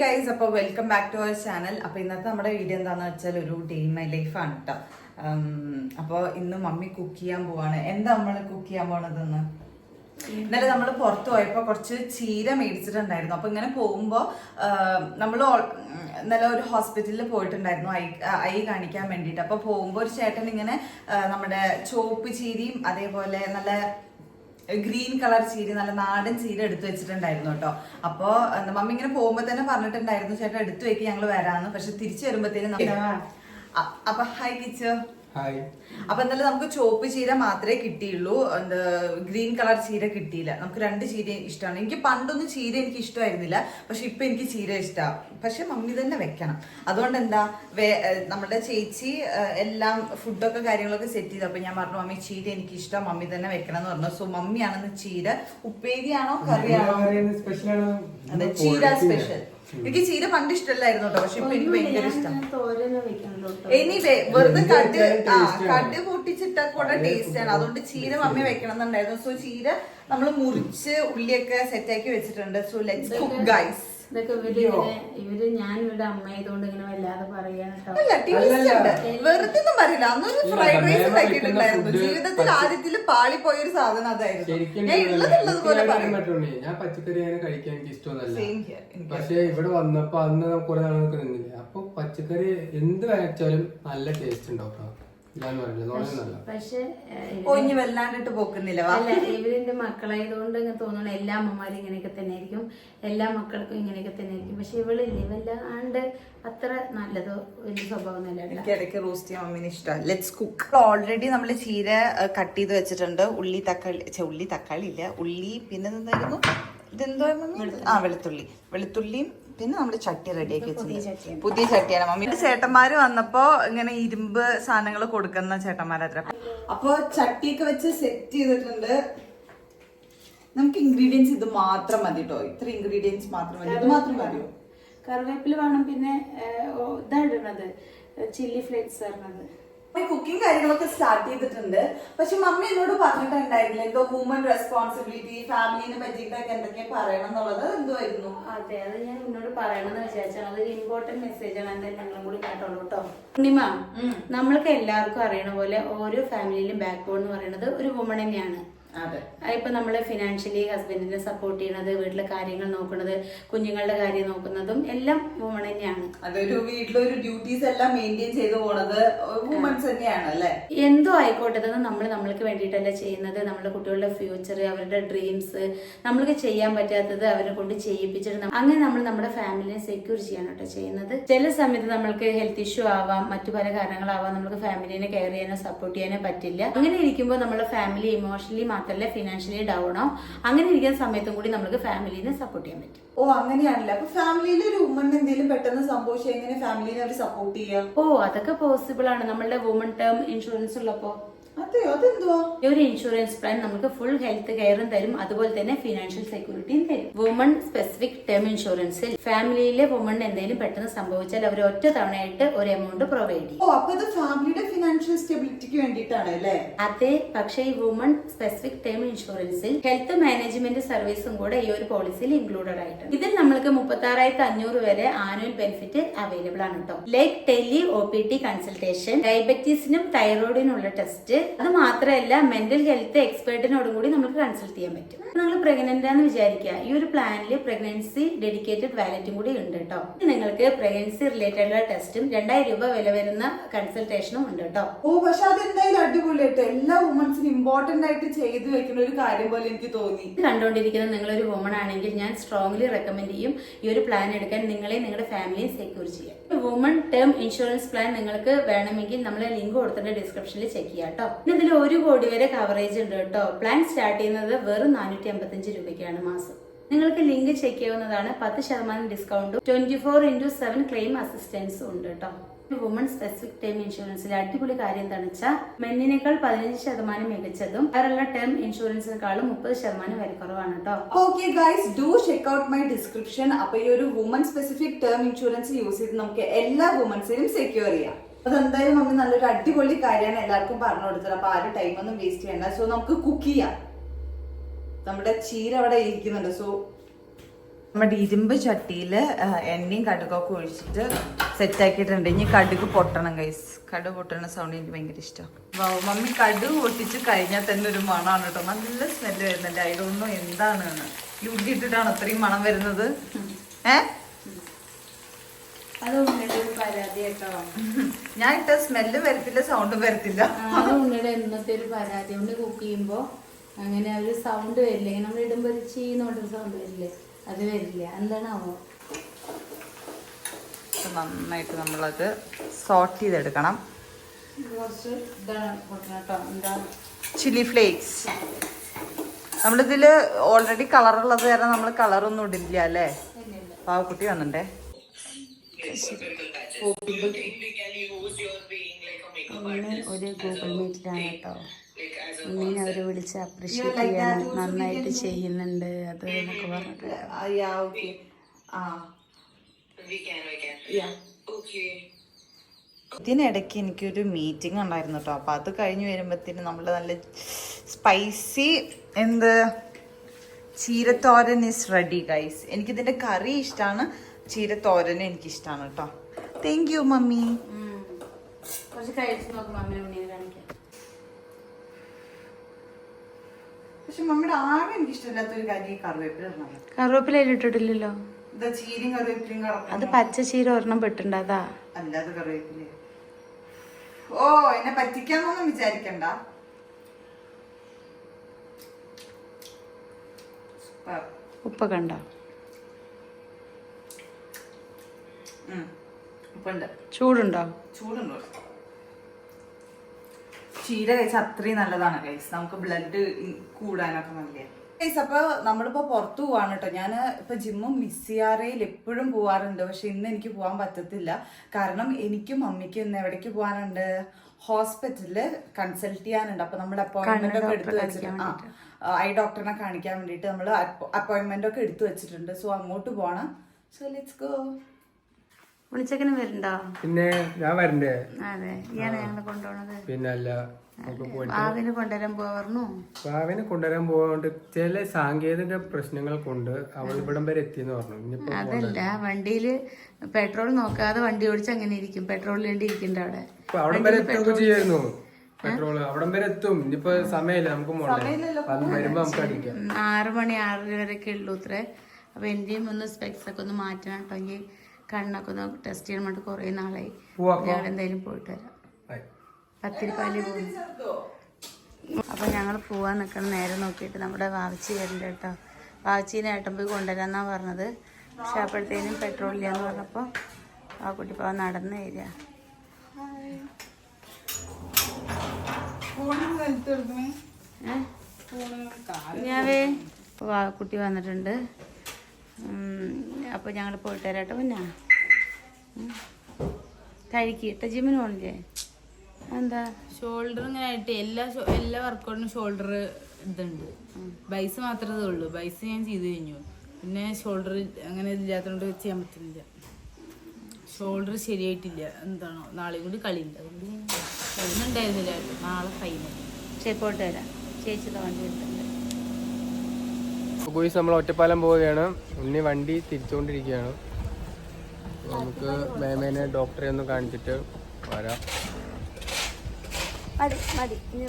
Guys അപ്പോൾ welcome back to our channel അപ്പോൾ ഇന്നത്തെ നമ്മുടെ വീഡിയോ എന്താണെന്ന് വെച്ചാൽ ഒരു ഡേ മൈ ലൈഫ് ആണ് കേട്ടോ അപ്പോൾ ഇന്ന് മമ്മി കുക്ക് ചെയ്യാൻ പോവാണ്. എന്താ നമ്മൾ കുക്ക് ചെയ്യാൻ പോണതെന്ന്? ഇന്നലെ നമ്മൾ പുറത്ത് പോയപ്പോൾ കുറച്ച് ചീര മേടിച്ചിട്ടുണ്ടായിരുന്നു. അപ്പോൾ ഇങ്ങനെ പോകുമ്പോൾ നമ്മൾ ഇന്നലെ ഒരു ഹോസ്പിറ്റലിൽ പോയിട്ടുണ്ടായിരുന്നു. ഐ ഐ കാണിക്കാൻ വേണ്ടിയിട്ട്. അപ്പോൾ പോകുമ്പോൾ ഒരു ചേട്ടൻ ഇങ്ങനെ നമ്മുടെ ചോപ്പ് ചീരയും അതേപോലെ നല്ല ഗ്രീൻ കളർ ചീര നല്ല നാടൻ ചീര എടുത്തു വെച്ചിട്ടുണ്ടായിരുന്നു കേട്ടോ. അപ്പോ എന്താ മമ്മി ഇങ്ങനെ പോകുമ്പോ തന്നെ പറഞ്ഞിട്ടുണ്ടായിരുന്നു ചേട്ടാ എടുത്തു വെക്ക് ഞങ്ങൾ വരാന്ന്. പക്ഷെ തിരിച്ചു വരുമ്പോഴത്തേനും അപ്പൊ ഹായ് കിച്ചോ ഹായ് അപ്പൊ എന്തായാലും നമുക്ക് ചുവപ്പ് ചീര മാത്രമേ കിട്ടിയുള്ളൂ. എന്താ ഗ്രീൻ കളർ ചീര കിട്ടിയില്ല. നമുക്ക് രണ്ട് ചീര ഇഷ്ടമാണ്. എനിക്ക് പണ്ടൊന്നും ചീര എനിക്ക് ഇഷ്ടമായിരുന്നില്ല. പക്ഷെ ഇപ്പൊ എനിക്ക് ചീര ഇഷ്ടമാണ് പക്ഷെ മമ്മി തന്നെ വെക്കണം. അതുകൊണ്ട് എന്താ നമ്മുടെ ചേച്ചി എല്ലാം ഫുഡൊക്കെ കാര്യങ്ങളൊക്കെ സെറ്റ് ചെയ്തു. അപ്പൊ ഞാൻ പറഞ്ഞു മമ്മി ചീര എനിക്ക് ഇഷ്ടം. മമ്മി തന്നെ വെക്കണം എന്ന് പറഞ്ഞു. സോ മമ്മിയാണെന്ന് ചീര. ഉപ്പേരിയാണോ കറിയാണോ? അതെ ചീര സ്പെഷ്യൽ എനിക്ക് ചീര പണ്ട് ഇഷ്ടമല്ലായിരുന്നു കേട്ടോ പക്ഷെ ഇപ്പൊ എനിക്ക് ഭയങ്കര ഇഷ്ടം. എനിവേ വെറുതെ കട്ട് കട് ആ കട് പൊട്ടിച്ചിട്ട കൂടെ ടേസ്റ്റ് ആണ്. അതുകൊണ്ട് ചീര മമ്മി വെക്കണം എന്നുണ്ടായിരുന്നു സോ ചീര നമ്മൾ മുറിച്ച് ഉള്ളിയൊക്കെ സെറ്റ് ആക്കി വെച്ചിട്ടുണ്ട്. സോ ലെറ്റ്സ് കുക്ക് ഗൈസ് ഇതൊക്കെ ഇവർ ഇവർ ഞാൻ ഇവിടെ അമ്മയതുകൊണ്ട് ഇങ്ങനെ വല്ലാതെ അല്ല ടേസ്റ്റ് ഉണ്ട് വെറുതെ ഒന്നും പറയില്ല. അന്നൊരു ഫ്രൈഡ് റൈസ് ഉണ്ടാക്കിയിട്ടുണ്ടായിരുന്നു. ജീവിതത്തിൽ ആദ്യത്തിൽ സാധനം അതായിരുന്നു. ഞാൻ പോലെ പറ്റുള്ളൂ. ഞാൻ പച്ചക്കറി അങ്ങനെ കഴിക്കാൻ എനിക്ക് ഇഷ്ടമൊന്നല്ല പക്ഷെ ഇവിടെ വന്നപ്പോ അന്ന് കുറെ നാളൊക്കെ നിന്നില്ലേ? അപ്പൊ പച്ചക്കറി എന്ത് വാങ്ങിച്ചാലും നല്ല ടേസ്റ്റ് ഉണ്ടാവും പക്ഷെ ഇനി വല്ലാണ്ടിട്ട് പോക്കുന്നില്ല വാ. അല്ല ഇവരിന്റെ മക്കളായതുകൊണ്ട് ഇങ്ങനെ തോന്നണം എല്ലാ അമ്മമാരും ഇങ്ങനെയൊക്കെ തന്നെ ആയിരിക്കും എല്ലാ മക്കൾക്കും ഇങ്ങനെയൊക്കെ തന്നെ ആയിരിക്കും പക്ഷെ ഇവളില്ലേ വല്ലാണ്ട് അത്ര നല്ലതോ വലിയ സ്വഭാവം. എനിക്ക് ഇടയ്ക്ക് റോസ്റ്റ് ചെയ്യാൻ മമ്മീന് ഇഷ്ടമാണ് ലെറ്റ്സ് കുക്ക് ഓൾറെഡി നമ്മൾ ചീര കട്ട് ചെയ്ത് വെച്ചിട്ടുണ്ട്. ഉള്ളി തക്കാളി ഉള്ളി തക്കാളി ഇല്ല. ഉള്ളി പിന്നെ എന്തായിരുന്നു ഇതെന്തായിരുന്നു ആ വെളുത്തുള്ളി. വെളുത്തുള്ളിയും പിന്നെ നമ്മുടെ ചട്ടി റെഡിയാക്കി വെച്ചിട്ടുണ്ട് പുതിയ ചട്ടിയാണ്. മമ്മി ചേട്ടന്മാര് വന്നപ്പോ ഇങ്ങനെ ഇരുമ്പ് സാധനങ്ങൾ കൊടുക്കുന്ന ചേട്ടന്മാരത്ര അപ്പൊ ചട്ടിയൊക്കെ വെച്ച് സെറ്റ് ചെയ്തിട്ടുണ്ട്. നമുക്ക് ഇൻഗ്രീഡിയൻസ് ഇത് മാത്രം മതി കേട്ടോ ഇത്ര ഇൻഗ്രീഡിയൻസ് മാത്രം മതി. ഇത് മാത്രം മതിയോ കറിവേപ്പില വേണം പിന്നെ ഇതാണ് ചില്ലി ഫ്ലേക്സ് ഇടണത്. കുക്കിംഗ് കാര്യങ്ങളൊക്കെ സ്റ്റാർട്ട് ചെയ്തിട്ടുണ്ട്. പക്ഷെ മമ്മി എന്നോട് പറഞ്ഞിട്ടുണ്ടായിരുന്നില്ല എന്തോ ഹ്യൂമൻ റെസ്പോൺസിബിലിറ്റി ഫാമിലിനെ പറ്റിയിട്ടൊക്കെ എന്തൊക്കെയാ പറയണം എന്നുള്ളത് എന്തുവായിരുന്നു? അതെ അത് ഞാൻ എന്നോട് പറയണമെന്ന് വിചാരിച്ചാൽ അതൊരു ഇമ്പോർട്ടന്റ് മെസ്സേജ് ആണ് എന്തായാലും ഞങ്ങളും കൂടി കേട്ടോളൂ കേട്ടോ ഉണ്ണിമ നമ്മൾക്ക് എല്ലാവർക്കും അറിയണ പോലെ ഓരോ ഫാമിലിയിലും ബാക്ക് ബോൺ എന്ന് പറയുന്നത് ഒരു വുമൺ തന്നെയാണ്. ഇപ്പൊ നമ്മൾ ഫിനാൻഷ്യലി ഹസ്ബൻഡിനെ സപ്പോർട്ട് ചെയ്യണത് വീട്ടിലെ കാര്യങ്ങൾ നോക്കുന്നത് കുഞ്ഞുങ്ങളുടെ കാര്യം നോക്കുന്നതും എല്ലാം വുമൺ തന്നെയാണ്. അതൊരു വീട്ടിലൊരു ഡ്യൂട്ടീസ് എല്ലാം മെയിന്റെയിൻ ചെയ്തു പോണത് വുമൻസ് തന്നെയാണ് അല്ലേ? എന്തോ ആയിക്കോട്ടെ ഇതൊന്നും നമ്മൾ നമ്മൾക്ക് വേണ്ടിയിട്ടല്ല ചെയ്യുന്നത്. നമ്മുടെ കുട്ടികളുടെ ഫ്യൂച്ചർ അവരുടെ ഡ്രീംസ് നമ്മൾക്ക് ചെയ്യാൻ പറ്റാത്തത് അവരെ കൊണ്ട് ചെയ്യിപ്പിച്ചിട്ട് അങ്ങനെ നമ്മൾ നമ്മുടെ ഫാമിലിനെ സെക്യൂർ ചെയ്യാണ് കേട്ടോ ചെയ്യുന്നത്. ചില സമയത്ത് നമ്മൾക്ക് ഹെൽത്ത് ഇഷ്യൂ ആവാം മറ്റു പല കാരണങ്ങളാവാം നമുക്ക് ഫാമിലിനെ കെയർ ചെയ്യാനോ സപ്പോർട്ട് ചെയ്യാനോ പറ്റില്ല. അങ്ങനെ ഇരിക്കുമ്പോൾ നമ്മുടെ ഫാമിലി ഇമോഷണലി മാത്രമല്ല ഫിനാൻഷ്യലി ഡൗണോ അങ്ങനെ ഇരിക്കുന്ന സമയത്തും കൂടി നമുക്ക് ഫാമിലിനെ സപ്പോർട്ട് ചെയ്യാൻ പറ്റും. ഓ അങ്ങനെയാണല്ലേ. അപ്പൊ ഫാമിലിയിൽ ഒരു വുമൺ എന്തെങ്കിലും പെട്ടെന്ന് സംഭവിച്ചാൽ എങ്ങനെ ഫാമിലിനെ അവർ സപ്പോർട്ട് ചെയ്യുക ഓ അതൊക്കെ പോസിബിൾ ആണ്. നമ്മളുടെ വുമൺ ടേം ഇൻഷുറൻസ് ഉള്ളപ്പോ. അതെയോ അതെന്തുവാ? ഈ ഒരു ഇൻഷുറൻസ് പ്ലാൻ നമുക്ക് ഫുൾ ഹെൽത്ത് കെയറും തരും. അതുപോലെ തന്നെ ഫിനാൻഷ്യൽ സെക്യൂരിറ്റിയും തരും. വുമൺ സ്പെസിഫിക് ടേം ഇൻഷുറൻസിൽ ഫാമിലിയിലെ വുമണിന് എന്തെങ്കിലും പെട്ടെന്ന് സംഭവിച്ചാൽ അവർ ഒറ്റ തവണയായിട്ട് ഒരു എമൗണ്ട് പ്രൊവൈഡ് ചെയ്യും. ഓ അപ്പൊ ഇത് ഫാമിലിയുടെ ഫിനാൻഷ്യൽ സ്റ്റെബിലിറ്റിക്ക് വേണ്ടിയിട്ടാണ് അല്ലേ? അതെ പക്ഷേ ഈ വുമൺ സ്പെസിഫിക് ടേം ഇൻഷുറൻസിൽ ഹെൽത്ത് മാനേജ്മെന്റ് സർവീസും കൂടെ ഈ ഒരു പോളിസിയിൽ ഇൻക്ലൂഡഡ് ആയിട്ടുണ്ട്. ഇതിൽ നമ്മൾക്ക് മുപ്പത്തി ആറായിരത്തി അഞ്ഞൂറ് വരെ ആനുവൽ ബെനിഫിറ്റ് അവൈലബിൾ ആണ് കേട്ടോ like tele O P T consultation ഡയബറ്റീസിനും തൈറോയിഡിനുള്ള ടെസ്റ്റ് അത് മാത്രമല്ല മെന്റൽ ഹെൽത്ത് എക്സ്പേർട്ടിനോടും കൂടി നമുക്ക് കൺസൾട്ട് ചെയ്യാൻ പറ്റും. നിങ്ങൾ പ്രഗ്നന്റ് ആണെന്ന് വിചാരിക്കുക. ഈ ഒരു പ്ലാനിൽ പ്രഗ്നൻസി ഡെഡിക്കേറ്റഡ് വാലറ്റും കൂടി ഉണ്ട് കേട്ടോ. നിങ്ങൾക്ക് പ്രഗ്നൻസി റിലേറ്റഡ് ആയിട്ടുള്ള ടെസ്റ്റും രണ്ടായിരം രൂപ വില വരുന്ന കൺസൾട്ടേഷനും ഉണ്ട് കേട്ടോ. ഓ പക്ഷെ അതെന്തായാലും അടിപൊളി എല്ലാ വുമൻസിനും ഇമ്പോർട്ടന്റ് ആയിട്ട് ചെയ്തു വെക്കുന്ന ഒരു കാര്യം പോലെ എനിക്ക് തോന്നി. ഇത് കണ്ടുകൊണ്ടിരിക്കുന്ന നിങ്ങളൊരു വുമൺ ആണെങ്കിൽ ഞാൻ സ്ട്രോങ്ലി റെക്കമെൻഡ് ചെയ്യും ഈ ഒരു പ്ലാൻ എടുക്കാൻ നിങ്ങളെ നിങ്ങളുടെ ഫാമിലിയെ സെക്യൂർ ചെയ്യാം വുമൺ ടേം ഇൻഷുറൻസ് പ്ലാൻ നിങ്ങൾക്ക് വേണമെങ്കിൽ നമ്മൾ ലിങ്ക് കൊടുത്തിട്ട് ഡിസ്ക്രിപ്ഷനിൽ ചെക്ക് ചെയ്യാം കേട്ടോ. പിന്നെ ഇതിൽ ഒരു കോടി വരെ കവറേജ് ഉണ്ട് കേട്ടോ. പ്ലാൻ സ്റ്റാർട്ട് ചെയ്യുന്നത് വെറും നാനൂറ്റി അമ്പത്തഞ്ച് രൂപയ്ക്കാണ് മാസം. നിങ്ങൾക്ക് ലിങ്ക് ചെക്ക് ചെയ്യാവുന്നതാണ്. പത്ത് ശതമാനം ഡിസ്കൗണ്ടും twenty four into seven claim അസിസ്റ്റൻസും ഉണ്ട് കേട്ടോ. വുമൺ സ്പെസിഫിക് ടേം ഇൻഷുറൻസിലെ അടിപൊളി കാര്യം എന്താണെന്ന് മെന്നിനേക്കാൾ പതിനഞ്ച് ശതമാനം മികച്ചതും വേറെയുള്ള ടേം ഇൻഷുറൻസിനേക്കാളും മുപ്പത് ശതമാനം വരെ കുറവാണ് കേട്ടോ. Okay guys do check out my description അപ്പൊ ഈ ഒരു woman specific term insurance use ചെയ്ത് നമുക്ക് എല്ലാ വുമൻസിനും സെക്യൂർ ചെയ്യാം. അതെന്തായാലും നമ്മൾ നല്ലൊരു അടിപൊളി കാര്യമാണ് എല്ലാവർക്കും പറഞ്ഞു കൊടുത്തത്. അപ്പൊ ആരും ടൈം ഒന്നും വേസ്റ്റ് ചെയ്യണ്ട. സോ നമുക്ക് കുക്ക് ചെയ്യാം. നമ്മുടെ ചീര അവിടെ ഇരിക്കുന്നുണ്ട്. സോ നമ്മുടെ ഇരുമ്പ് ചട്ടിയിൽ എണ്ണയും കടുകൊക്കെ ഒഴിച്ചിട്ട് സെറ്റ് ആക്കിയിട്ടുണ്ട്. ഇനി കടുക് പൊട്ടണം കൈസ് കടുക് പൊട്ടണ സൗണ്ട് എനിക്ക് ഭയങ്കര ഇഷ്ടമാണ് മമ്മി കടുക് പൊട്ടിച്ച് കഴിഞ്ഞാൽ തന്നെ ഒരു മണമാണ് കേട്ടോ. നല്ല സ്മെല്ല് വരുന്നുണ്ട്. അതിലൊന്നും എന്താണ് ലുഗി അത്രയും മണം വരുന്നത്. ഏ? അത് ഉണ്ണിയുടെ ഒരു പരാതി കേട്ടോ ഞാൻ ഇട്ട സ്മെല്ല് വരത്തില്ല സൗണ്ടും വരത്തില്ല. അത് ഉണ്ണിയുടെ എന്നത്തെ ഒരു പരാതി. ഉണ്ണി കുക്ക് ചെയ്യുമ്പോ അങ്ങനെ ഒരു സൗണ്ട് വരില്ല. ഇങ്ങനെ നമ്മൾ ഇടുമ്പോ ഒരു ചീന്നോട്ടൊരു സൗണ്ട് വരില്ലേ? അത് വരില്ല. എന്താണാവോ? നന്നായിട്ട് നമ്മളത് സോട്ട് ചെയ്തെടുക്കണം. കുറച്ച് ഇതാണ് കേട്ടോ. എന്താ? ചില്ലി ഫ്ലേക്സ് നമ്മളിതിൽ ഓൾറെഡി കളറുള്ളത് കാരണം നമ്മൾ കളറൊന്നും ഇടില്ല അല്ലേ? പാവക്കുട്ടി വന്നിട്ടേ ഇന്ന് ഒരു ഗൂഗിൾ മീറ്റിലാണ് കേട്ടോ. ഇങ്ങനെ അവരെ വിളിച്ച് അപ്രീഷിയേറ്റ് ചെയ്യണം. നന്നായിട്ട് ചെയ്യുന്നുണ്ട് അത് എന്നൊക്കെ പറഞ്ഞിട്ട്. ഇതിനിടയ്ക്ക് എനിക്കൊരു മീറ്റിംഗ് ഉണ്ടായിരുന്നു കേട്ടോ. അപ്പൊ അത് കഴിഞ്ഞ് വരുമ്പോഴത്തേന് നമ്മൾ നല്ല സ്പൈസി എന്ത്? ചീരത്തോരൻ ഇസ് റെഡി ഗൈസ് എനിക്കിതിന്റെ കറി ഇഷ്ടമാണ് ചീരത്തോരനും എനിക്കിഷ്ടമാണ് കേട്ടോ താങ്ക് യു മമ്മി. കുറച്ച് കഴിച്ച് നോക്കും മമ്മിനെ ഉണ്ണിയെ കാണിക്കാം. പക്ഷെ മമ്മിയുടെ ആകെ എനിക്ക് ഇഷ്ടമില്ലാത്ത ഒരു കാര്യം കറിവേപ്പില കറിവേപ്പില ഇട്ടിട്ടില്ലല്ലോ? ചീരയും കറിവേപ്പിലയും അത് പച്ച ചീര ഒരെണ്ണം പെട്ടുണ്ട് അതാ. അല്ലാതെ കറിവേപ്പില ഓ എന്നെ പറ്റിക്കാന്നൊന്നും വിചാരിക്കണ്ട. ഉപ്പ ഉപ്പ് കണ്ടോ ഉപ്പുണ്ട്. ചൂടുണ്ടോ? ചൂടുണ്ടോ ചീര കഴിച്ചാൽ അത്രയും നല്ലതാണ് ഗൈസ് നമുക്ക് ബ്ലഡ് കൂടാനൊക്കെ നല്ലതാണ് ഗൈസ് അപ്പൊ നമ്മളിപ്പോ പുറത്തു പോവാണ് കേട്ടോ ഞാൻ ഇപ്പൊ ജിമ്മും മിസ് ചെയ്യാറേയിൽ എപ്പോഴും പോവാറുണ്ട്. പക്ഷെ ഇന്ന് എനിക്ക് പോകാൻ പറ്റത്തില്ല. കാരണം എനിക്കും മമ്മിക്കും ഇന്ന് എവിടേക്ക് പോകാനുണ്ട് ഹോസ്പിറ്റലിൽ കൺസൾട്ട് ചെയ്യാനുണ്ട്. അപ്പൊ നമ്മൾ അപ്പോയിന്റ്മെന്റ് ഒക്കെ എടുത്തു വെച്ചിട്ടുണ്ട് ആ ഐ ഡോക്ടറിനെ കാണിക്കാൻ വേണ്ടിയിട്ട് നമ്മൾ അപ്പോയിന്റ്മെന്റ് ഒക്കെ എടുത്തു വെച്ചിട്ടുണ്ട്. സോ അങ്ങോട്ട് പോകണം സോ ലെറ്റ്സ് ഗോ വിളിച്ചക്കന് പിന്നെ ഞാൻ വരണ്ടേ? അതെ ഇയാണ് ഞങ്ങളെ കൊണ്ടുപോണത്. പിന്നെ അല്ല നമുക്ക് പോയിട്ട് ആവിന് കൊണ്ടുവരാൻ പോവാ പറഞ്ഞു ഭാവിനെ കൊണ്ടുവരാൻ പോകാണ്ട് ചില സാങ്കേതിക പ്രശ്നങ്ങൾ കൊണ്ട് അവൾ ഇവിടം വരെ എത്തിയെന്ന് പറഞ്ഞു. അതല്ല വണ്ടിയിൽ പെട്രോൾ നോക്കാതെ വണ്ടി ഓടിച്ച് അങ്ങനെ ഇരിക്കും. പെട്രോൾ വേണ്ടി ഇരിക്കണ്ട അവിടെ. വരെ എത്തുകയൊക്കെ ചെയ്യായിരുന്നു പെട്രോൾ അവിടം വരെ എത്തും. ഇനിയിപ്പോ സമയമില്ല നമുക്ക് വരുമ്പോ നമുക്ക് അടിക്കാം. ആറ് മണി ആറര വരെയൊക്കെ ഉള്ളൂ ഇത്രേ. അപ്പൊ എന്റെയും ഒന്ന് സ്പെക്സ് ഒക്കെ ഒന്ന് മാറ്റണം. കേട്ടോ കണ്ണൊക്കെ ഒന്ന് ടെസ്റ്റ് ചെയ്യാൻ വേണ്ടി കുറേ നാളായി. ഞങ്ങൾ എന്തായാലും പോയിട്ട് വരാം. പത്തിരി പത്തിരിപ്പാലി പോകും അപ്പൊ ഞങ്ങൾ പോവാൻ നിൽക്കണം നേരെ നോക്കിയിട്ട് നമ്മുടെ വാവച്ചി വരണ്ട കേട്ടോ. വാവച്ചീനെ ഏട്ടൻ പോയി കൊണ്ടുവരാന്നാ പറഞ്ഞത്. പക്ഷെ അപ്പോഴത്തേനും പെട്രോൾ ഇല്ലാന്ന് പറഞ്ഞപ്പോൾ ആ കുട്ടി പോവാൻ നടന്ന വരിക. ഞാവേ കുട്ടി വന്നിട്ടുണ്ട്. അപ്പോൾ ഞങ്ങൾ പോയിട്ട് തരാം കേട്ടോ പിന്നെ കഴിക്കിട്ട ജിമ്മിന് പോണില്ലേ? എന്താ ഷോൾഡർ ഇങ്ങനെ ആയിട്ട് എല്ലാ എല്ലാ വർക്കൗട്ടിനും ഷോൾഡർ ഇതുണ്ട്. ബൈസ് മാത്രമേ ഉള്ളൂ ബൈസ് ഞാൻ ചെയ്ത് കഴിഞ്ഞു. പിന്നെ ഷോൾഡർ അങ്ങനെ ഇല്ലാത്തതുകൊണ്ട് ചെയ്യാൻ പറ്റുന്നില്ല. ഷോൾഡർ ശരിയായിട്ടില്ല. എന്താണോ? നാളെ കൂടി കളിയില്ല അതുകൊണ്ട് ഒന്നും ഉണ്ടായിരുന്നില്ല നാളെ ഫൈനൽ ശരി പോയിട്ട് വരാം. ചേച്ചി വണ്ടി ഗോയ്സ് നമ്മൾ ഒറ്റപ്പാലം പോവുകയാണ്. ഉണ്ണി വണ്ടി തിരിച്ചുകൊണ്ടിരിക്കുകയാണ് നമുക്ക് മേമേനെ ഡോക്ടറെ ഒന്ന് കാണിച്ചിട്ട് വരാം. മതി മതി ഇനി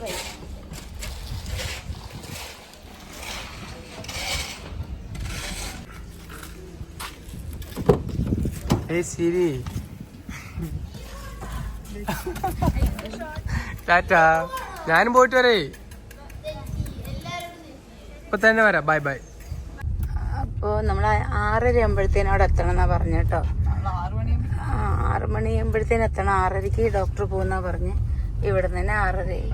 ടാറ്റാ. ഞാനും പോയിട്ട് വരേ. ഇപ്പൊ തന്നെ വരാം. Bye bye. അപ്പോൾ നമ്മൾ ആറര ആകുമ്പോഴത്തേനും അവിടെ എത്തണം എന്നാ പറഞ്ഞു കേട്ടോ. ആറ് മണി ആകുമ്പോഴത്തേനും എത്തണം. ആറരയ്ക്ക് ഡോക്ടർ പോകുന്നാ പറഞ്ഞ്. ഇവിടെ നിന്ന് ആറരയായി.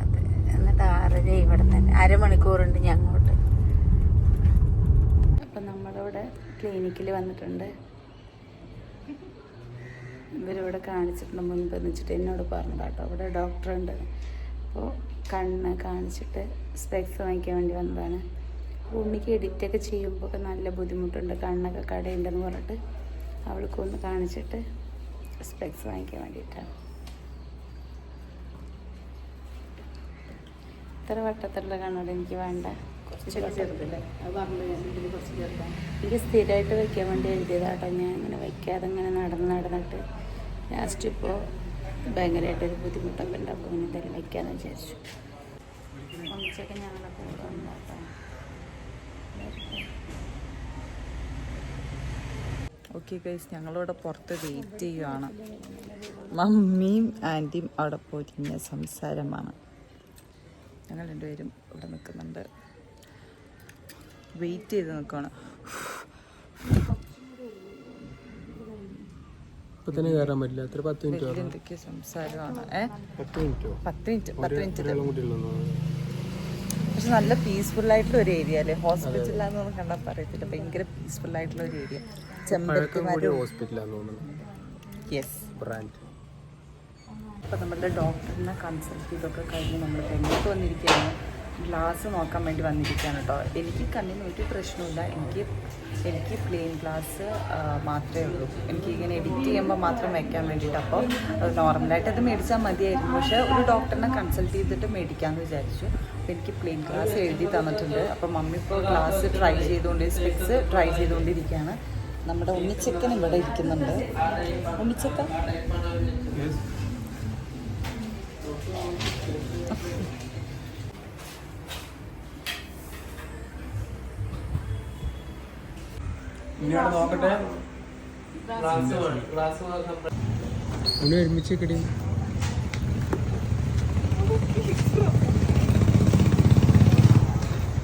അതെ. എന്നിട്ട് ആറര ഇവിടെ തന്നെ. അരമണിക്കൂറുണ്ട് ഞാൻ അങ്ങോട്ട്. അപ്പം നമ്മളിവിടെ ക്ലിനിക്കിൽ വന്നിട്ടുണ്ട്. ഇവരിവിടെ കാണിച്ചിട്ടുണ്ട് മുൻപ് എന്ന് വെച്ചിട്ട് എന്നോട് പറഞ്ഞു കേട്ടോ ഇവിടെ ഡോക്ടറുണ്ട്. അപ്പോൾ കണ്ണ് കാണിച്ചിട്ട് സ്പെക്സ് വാങ്ങിക്കാൻ വേണ്ടി വന്നതാണ്. ഉണ്ണിക്ക് എഡിറ്റൊക്കെ ചെയ്യുമ്പോൾ നല്ല ബുദ്ധിമുട്ടുണ്ട് കണ്ണൊക്കെ കടയുണ്ടെന്ന് പറഞ്ഞിട്ട്. അവൾക്കൊന്ന് കാണിച്ചിട്ട് സ്പെക്സ് വാങ്ങിക്കാൻ വേണ്ടിയിട്ടാണ്. ഇത്ര വട്ടത്തിലുള്ള കണ്ണോട് എനിക്ക് വേണ്ട. എനിക്ക് സ്ഥിരമായിട്ട് വെക്കാൻ വേണ്ടി എഴുതിയതാട്ടോ ഞാൻ. ഇങ്ങനെ വയ്ക്കാതെ ഇങ്ങനെ നടന്ന് നടന്നിട്ട് ലാസ്റ്റ് ഇപ്പോൾ ഭയങ്കരമായിട്ടൊരു ബുദ്ധിമുട്ടൊക്കെ ഉണ്ട് അപ്പോൾ ഇങ്ങനെ തന്നെ വെക്കാമെന്ന് വിചാരിച്ചു ഒന്നിച്ചൊക്കെ ഞങ്ങളുടെ ഉണ്ടാക്കാം ഓക്കെ ഗൈസ് ഞങ്ങളിവിടെ പുറത്ത് വെയിറ്റ് ചെയ്യുകയാണ് മമ്മിയും ആന്റിയും അവിടെ പൊരിഞ്ഞ സംസാരമാണ്. ഞങ്ങൾ രണ്ടുപേരും ഇവിടെ നിൽക്കുന്നുണ്ട്. വെയിറ്റ് ചെയ്ത് നിൽക്കുകയാണ് ഇപ്പൊ തന്നെ കയറാൻ പറ്റില്ല. എത്ര പത്ത് മിനിറ്റ് സംസാരമാണ്. പത്ത് മിനിറ്റോ? പത്ത് മിനിറ്റ് പത്ത് മിനിറ്റ് പക്ഷെ നല്ല പീസ്ഫുൾ ആയിട്ടുള്ള ഒരു ഏരിയ അല്ലേ? ഹോസ്പിറ്റലാന്നൊന്നും കണ്ടാൽ പറയത്തില്ല. ഭയങ്കര പീസ്ഫുൾ ആയിട്ടുള്ള ഒരു ഏരിയ ചെമ്പരത്തി പഴക്കം ഹോസ്പിറ്റലാന്ന് തോന്നുന്നു. യെസ് ബ്രാൻഡ് അപ്പോൾ നമ്മുടെ ഡോക്ടറിനെ കൺസൾട്ട് ചെയ്തൊക്കെ കഴിഞ്ഞ് നമ്മൾ രംഗത്ത് വന്നിരിക്കുകയാണ്. ഗ്ലാസ് നോക്കാൻ വേണ്ടി വന്നിരിക്കുകയാണ് കേട്ടോ. എനിക്ക് കണ്ണിന് ഒരു പ്രശ്നമില്ല എനിക്ക് എനിക്ക് പ്ലെയിൻ ഗ്ലാസ് മാത്രമേ ഉള്ളൂ. എനിക്ക് ഇങ്ങനെ എഡിറ്റ് ചെയ്യുമ്പോൾ മാത്രം വയ്ക്കാൻ വേണ്ടിയിട്ട്. അപ്പോൾ നോർമലായിട്ട് അത് മേടിച്ചാൽ മതിയായിരുന്നു. പക്ഷേ ഒരു ഡോക്ടറിനെ കൺസൾട്ട് ചെയ്തിട്ട് മേടിക്കാമെന്ന് വിചാരിച്ചു. അപ്പോൾ എനിക്ക് പ്ലെയിൻ ഗ്ലാസ് എഴുതി തന്നിട്ടുണ്ട്. അപ്പോൾ മമ്മി ഇപ്പോൾ ഗ്ലാസ് ട്രൈ ചെയ്തുകൊണ്ട് സ്പിക്സ് ട്രൈ ചെയ്തുകൊണ്ടിരിക്കുകയാണ്. നമ്മുടെ ഉണ്ണിച്ചക്കൻ ഇവിടെ ഇരിക്കുന്നുണ്ട്. ഉണ്ണിച്ചക്ക നോക്കട്ടെ. ഒരുമിച്ച് കിടി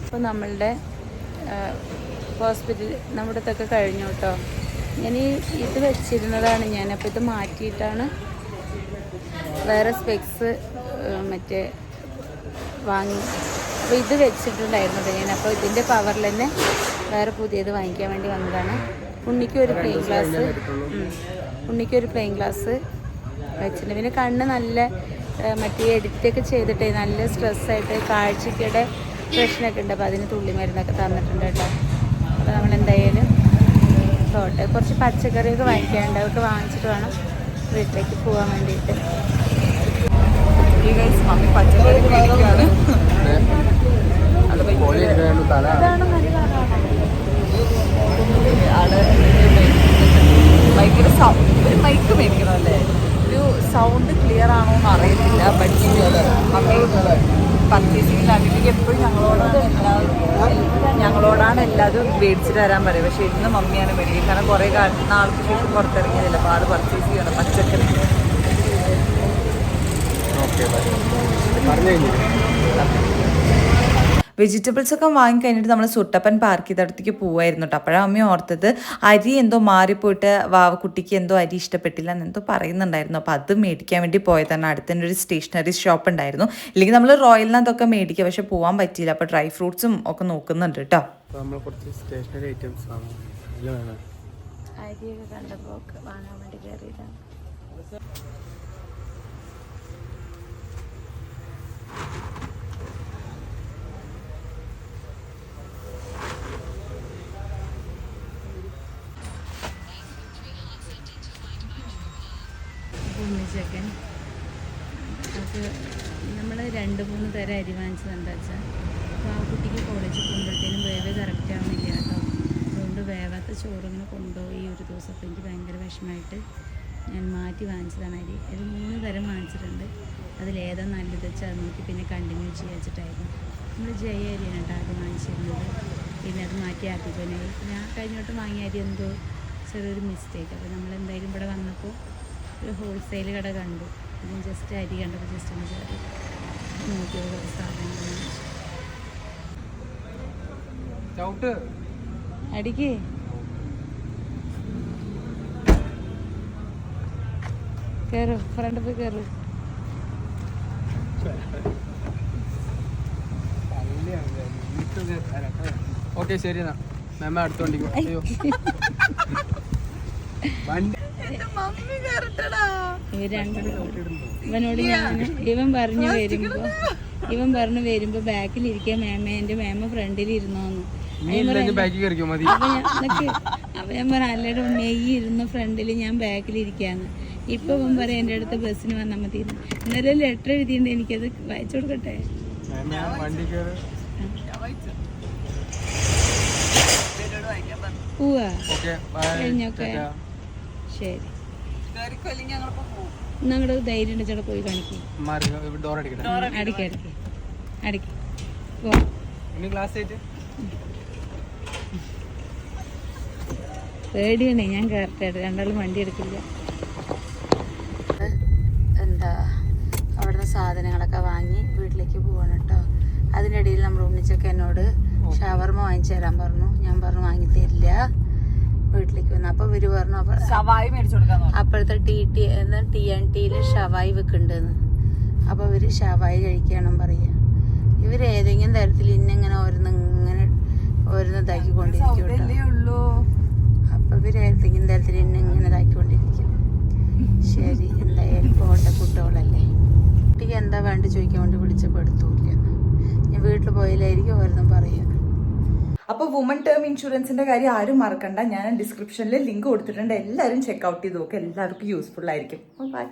അപ്പോൾ നമ്മളുടെ ഹോസ്പിറ്റൽ നമ്മുടെ ഇതൊക്കെ കഴിഞ്ഞു കേട്ടോ ഞാൻ ഈ ഇത് വെച്ചിരുന്നതാണ് ഞാൻ അപ്പോൾ ഇത് മാറ്റിയിട്ടാണ് വേറെ സ്പെക്സ് മറ്റേ വാങ്ങി. അപ്പോൾ ഇത് വെച്ചിട്ടുണ്ടായിരുന്നത് ഞാൻ അപ്പോൾ ഇതിന്റെ പവറിൽ തന്നെ വേറെ പുതിയത് വാങ്ങിക്കാൻ വേണ്ടി വന്നതാണ്. ഉണ്ണിക്ക് ഒരു പ്ലെയിൻ ഗ്ലാസ് ഉണ്ണിക്ക് ഒരു പ്ലെയിൻ ഗ്ലാസ് വെച്ചിട്ടുണ്ട്. പിന്നെ കണ്ണ് നല്ല മറ്റേ എഡിറ്റൊക്കെ ചെയ്തിട്ട് നല്ല സ്ട്രെസ്സായിട്ട് കാഴ്ചയ്ക്കിടെ പ്രശ്നമൊക്കെ ഉണ്ട്. അപ്പോൾ അതിന് തുള്ളി മരുന്നൊക്കെ തന്നിട്ടുണ്ട് കേട്ടോ. അപ്പോൾ നമ്മൾ എന്തായാലും പോട്ടെ. കുറച്ച് പച്ചക്കറിയൊക്കെ വാങ്ങിക്കാനുണ്ട്. അതൊക്കെ വാങ്ങിച്ചിട്ട് വേണം വീട്ടിലേക്ക് പോകാൻ വേണ്ടിയിട്ട്. പച്ചക്കറി തല ആൾ ഭയങ്കര സൗ- ഒരു മൈക്ക് മേടിക്കണമല്ലേ? ഒരു സൗണ്ട് ക്ലിയർ ആണോ എന്ന് അറിയത്തില്ല ബട്ട് മമ്മി പർച്ചേസിങ്ങിലാക്കിയിട്ട് എപ്പോഴും ഞങ്ങളോടാണ് എല്ലാവരും ഞങ്ങളോടാണ് എല്ലാവരും മേടിച്ചിട്ട് തരാൻ പറയും പക്ഷെ ഇന്ന് മമ്മിയാണ് മേടിക്കുക. കാരണം കുറേ കാലത്ത് നാൾക്ക് ശേഷം പുറത്തിറങ്ങിയതില്ല അപ്പോൾ ആൾ പർച്ചേസ് ചെയ്യണം പച്ചക്കറി. ഓക്കെ പറഞ്ഞു കഴിഞ്ഞില്ലേ വെജിറ്റബിൾസ് ഒക്കെ വാങ്ങി കഴിഞ്ഞിട്ട് നമ്മൾ സുട്ടപ്പൻ പാർക്ക് ചെയ്തടത്തേക്ക് പോവായിരുന്നു കേട്ടോ അപ്പോഴാണ് അമ്മ ഓർത്തത് അരി എന്തോ മാറിപ്പോയിട്ട് വാവ കുട്ടിക്ക് എന്തോ അരി ഇഷ്ടപ്പെട്ടില്ല എന്നെന്തോ പറയുന്നുണ്ടായിരുന്നു. അപ്പോൾ അത് മേടിക്കാൻ വേണ്ടി പോയതാണ്. അടുത്ത തന്നെ ഒരു സ്റ്റേഷനറി ഷോപ്പ് ഉണ്ടായിരുന്നു ഇല്ലെങ്കിൽ നമ്മൾ റോയലിനകത്തൊക്കെ മേടിക്കുക. പക്ഷെ പോകാൻ പറ്റിയില്ല. അപ്പോൾ ഡ്രൈ ഫ്രൂട്ട്സും ഒക്കെ നോക്കുന്നുണ്ട് കേട്ടോ നമ്മൾ കുറച്ച് സ്റ്റേഷനറി ഐറ്റംസ് അരിയൊക്കെ കണ്ടപ്പോൾ വാങ്ങാൻ വേണ്ടി കയറിയതാണ് ഉണ്ണിച്ചക്കൻ അത് നമ്മൾ രണ്ട് മൂന്ന് തരം അരി വാങ്ങിച്ചത് എന്താ വെച്ചാൽ അപ്പോൾ ആ കുട്ടിക്ക് കോളേജിൽ പോകുമ്പോഴത്തേനും വേവ് കറക്റ്റ് ആവുന്നില്ല കേട്ടോ. അതുകൊണ്ട് വേവാത്ത ചോറിങ്ങനെ കൊണ്ടുപോയി ഒരു ദിവസം അപ്പോൾ എനിക്ക് ഭയങ്കര വിഷമമായിട്ട് ഞാൻ മാറ്റി വാങ്ങിച്ചതാണ് അരി. ഇത് മൂന്ന് തരം വാങ്ങിച്ചിട്ടുണ്ട്. അതിലേതാ നല്ലത് വെച്ചാൽ അത് നോക്കി പിന്നെ കണ്ടിന്യൂ ചെയ്യാൻ വെച്ചിട്ടായിരുന്നു. നമ്മൾ ജയ അരിയാണ് കേട്ടോ ആദ്യം വാങ്ങിച്ചിരുന്നത്. പിന്നെ അത് മാറ്റി ആക്കിപ്പോയി ഞാൻ കഴിഞ്ഞോട്ട് വാങ്ങിയ അരി എന്തോ ചെറിയൊരു മിസ്റ്റേക്ക് അപ്പോൾ നമ്മൾ എന്തായാലും ഇവിടെ വന്നപ്പോൾ ഒരു ഹോൾസെയിൽ കട കണ്ടു. ഞാൻ ജസ്റ്റ് അരി കണ്ടപ്പോൾ ജസ്റ്റ് ഒന്ന് കയറി നോക്കിയത് കുറച്ച് സാധനങ്ങൾ അടിക്ക്. കയറു ഫ്രണ്ട് പോയി കയറു ഓക്കെ ശരി എന്നാ. മാമ അടുത്ത വണ്ടിക്ക് പോ. അയ്യോ. വണ്ടി ഇവനോട് ഞാൻ ഇവൻ പറഞ്ഞു വരുമ്പോ ഇവൻ പറഞ്ഞു വരുമ്പോ ബാക്കിൽ ഇരിക്കാൻ മേമ എന്റെ മേമ ഫ്രണ്ടിൽ ഇരുന്നോന്ന് അപ്പൊ ഞാൻ പറഞ്ഞു അല്ലയുടെ നെയ്യ് ഇരുന്ന ഫ്രണ്ടിൽ ഞാൻ ബാക്കിൽ ബാക്കിലിരിക്കാന്ന്. ഇപ്പൊ ഇവൻ പറയാം എന്റെ അടുത്ത് ബസ്സിന് വന്നാൽ മതി ഇന്നലെ ലെറ്റർ എഴുതിയിട്ടുണ്ട് എനിക്കത് വായിച്ചു കൊടുക്കട്ടെ? പോവാ. ഓക്കെ കഴിഞ്ഞൊക്കെ ശരി. നിങ്ങളുടെ ധൈര്യം ഉണ്ടെച്ചാൽ പോയി കാണിക്കും. അടിക്ക അടിക്ക. അടിക്ക. പോ. ഇനി ക്ലാസ് ആയിട്ട് പേടിയാണേ ഞാൻ കയറട്ടെ രണ്ടാളും വണ്ടി എടുക്കില്ല. എന്താ അവിടുന്ന് സാധനങ്ങളൊക്കെ വാങ്ങി വീട്ടിലേക്ക് പോവാണ് കേട്ടോ. അതിനിടയിൽ നമ്മുടെ ഉണ്ണിച്ചൊക്കെ എന്നോട് ഷവർമ വാങ്ങിച്ചു തരാൻ പറഞ്ഞു. ഞാൻ പറഞ്ഞു വാങ്ങി തരില്ല വീട്ടിലേക്ക് വന്നു. അപ്പൊ ഇവർ പറഞ്ഞു കൊടുക്കാൻ അപ്പോഴത്തെ ടി ടി എന്താ ടി എൻ ടിയിൽ ഷവായി വെക്കുന്നുണ്ടെന്ന്. അപ്പൊ ഇവർ ഷവായി കഴിക്കണം പറയാ. ഇവർ ഏതെങ്കിലും തരത്തിൽ ഇന്നിങ്ങനെ ഓരോന്ന് ഇങ്ങനെ ഓരോന്ന് ഇതാക്കിക്കൊണ്ടിരിക്കും അപ്പൊ ഇവർ ഏതെങ്കിലും തരത്തിൽ ഇന്നിങ്ങനെ ഇതാക്കിക്കൊണ്ടിരിക്കും ശരി എന്തായാലും പോട്ടെ കുട്ടികളല്ലേ. കുട്ടിക്ക് എന്താ വേണ്ട ചോദിക്കാൻ വേണ്ടി വിളിച്ചപ്പോൾ എടുത്തൂല്ല ഞാൻ വീട്ടിൽ പോയില്ലായിരിക്കും ഓരോന്നും പറയാ. അപ്പൊ വുമൺ ടേം ഇൻഷുറൻസിന്റെ കാര്യം ആരും മറക്കണ്ട. ഞാൻ ഡിസ്ക്രിപ്ഷനിൽ ലിങ്ക് കൊടുത്തിട്ടുണ്ട്. എല്ലാവരും ചെക്ക് ഔട്ട് ചെയ്ത് നോക്കുക എല്ലാവർക്കും യൂസ്ഫുൾ ആയിരിക്കും. ബൈ